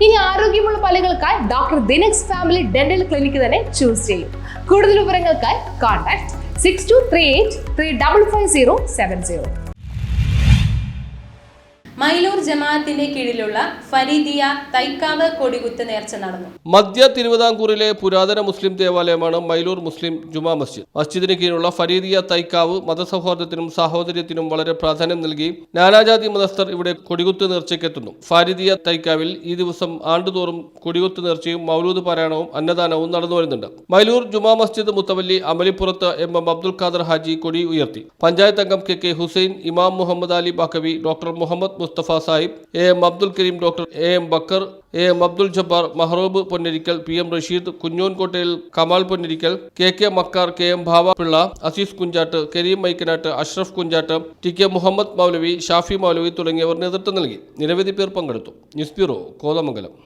ഇനി ആരോഗ്യമുള്ള പല്ലുകൾക്കായി doctor Dinex family dental clinic തന്നെ ചൂസ് ചെയ്യും. കൂടുതൽ വിവരങ്ങൾക്കായി contact six two three eight three double five zero seven zero Mylloor ജമാഅത്തിന്റെ കീഴിലുള്ള ഫരീദിയ തൈക്കാവ് കൊടികുത്ത് നേർച്ച നടന്നു. മധ്യ തിരുവിതാംകൂറിലെ പുരാതന മുസ്ലിം ദേവാലയമാണ് മൈലൂർ മുസ്ലിം ജുമാ മസ്ജിദ്. മസ്ജിദിന് കീഴിലുള്ള ഫരീദിയ തൈക്കാവ് മതസൗഹാർദ്ദത്തിനും സാഹോദര്യത്തിനും വളരെ പ്രാധാന്യം നൽകി നാനാജാതി മതസ്ഥർ ഇവിടെ കൊടികുത്ത് നേർച്ചയ്ക്കെത്തുന്നു ഫരീദിയ തൈക്കാവിൽ ഈ ദിവസം ആണ്ടുതോറും കൊടികുത്ത് നേർച്ചയും മൗലൂദ് പാരായണവും അന്നദാനവും നടന്നു വരുന്നുണ്ട്. മൈലൂർ ജുമാ മസ്ജിദ് മുത്തവല്ലി അമലിപ്പുറത്ത് എം എം അബ്ദുൽ ഖാദർ ഹാജി കൊടി ഉയർത്തി. പഞ്ചായത്ത് അംഗം K K Hussain Imam Muhammad Ali Baqavi doctor Muhammad Mustafa Sahib A M Abdul Karim doctor A M Bakkar A M Abdul Jabbar Maharoob Ponnarikkal P M Rasheed Kunjonkottayil Kamal Ponnirikkal K K Makkar K M Bava Pillai Aziz Kunjatt Karim Maikkanatt Ashraf Kunjatt T K Muhammad Moulavi Shafi Moulavi തുടങ്ങിയവർ നേതൃത്വം നൽകി. നിരവധി പേർ പങ്കെടുത്തു. News bureau Kothamangalam.